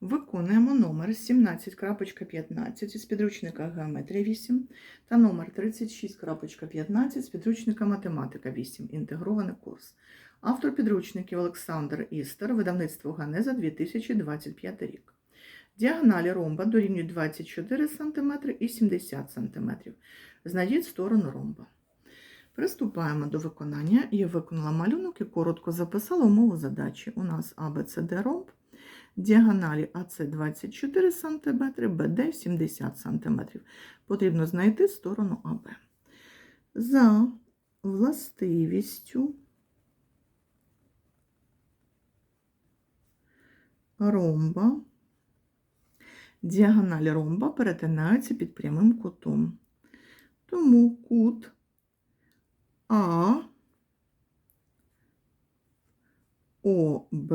Виконуємо номер 17.15 із підручника Геометрія 8 та номер 36.15 з підручника Математика 8. Інтегрований курс. Автор підручників Олександр Істер, видавництво Ганеза 2025 рік. Діагоналі ромба дорівнюють 24 см і 70 см. Знайдіть сторону ромба. Приступаємо до виконання. Я виконала малюнок і коротко записала умову задачі. У нас ABCD ромб, діагоналі АС 24 см, БД 70 см. Потрібно знайти сторону АБ. За властивістю ромба, діагоналі ромба перетинаються під прямим кутом. Тому кут А ОБ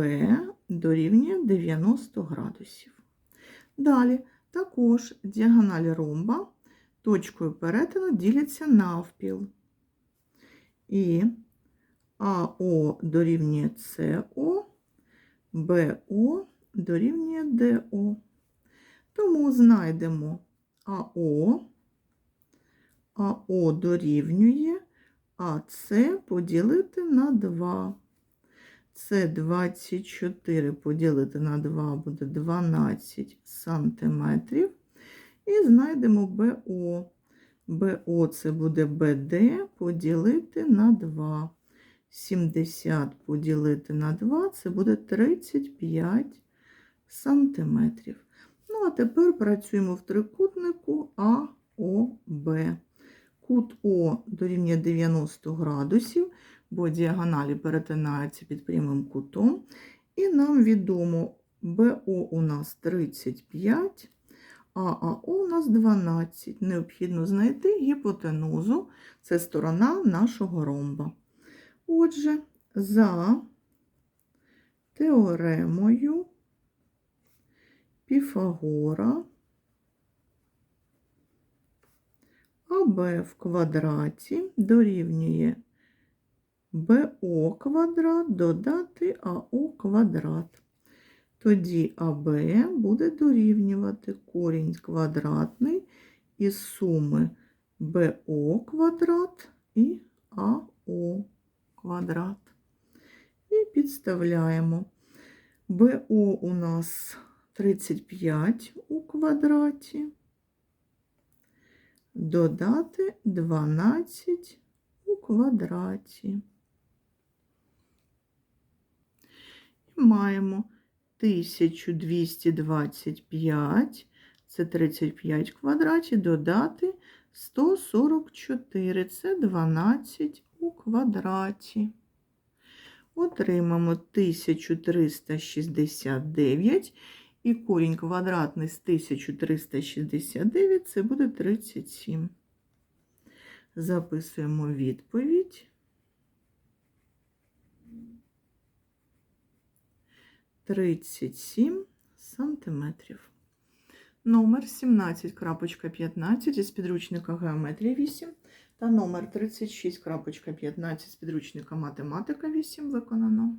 дорівнює 90 градусів. Далі також діагоналі ромба точкою перетину діляться навпіл. І АО дорівнює СО, БО дорівнює ДО. Тому знайдемо АО, АО дорівнює АС поділити на 2. Це 24 поділити на 2 буде 12 сантиметрів. І знайдемо БО. БО це буде БД поділити на 2. 70 поділити на 2 це буде 35 сантиметрів. Ну, а тепер працюємо в трикутнику АОБ. Кут О дорівнює 90 градусів, бо діагоналі перетинаються під прямим кутом. І нам відомо БО у нас 35, а АО у нас 12. Необхідно знайти гіпотенузу, це сторона нашого ромба. Отже, за теоремою Піфагора АБ в квадраті дорівнює БО квадрат додати АО квадрат. Тоді АБ буде дорівнювати корінь квадратний із суми БО квадрат і АО квадрат. І підставляємо. БО у нас 35 у квадраті додати 12 у квадраті. І маємо 1225, це 35 в квадраті, додати 144, це 12 у квадраті. Отримаємо 1369 і корінь квадратний з 1369 це буде 37. Записуємо відповідь. 37 сантиметрів. Номер 17.15 із підручника Геометрія 8 та номер 36.15 з підручника Математика 8 виконано.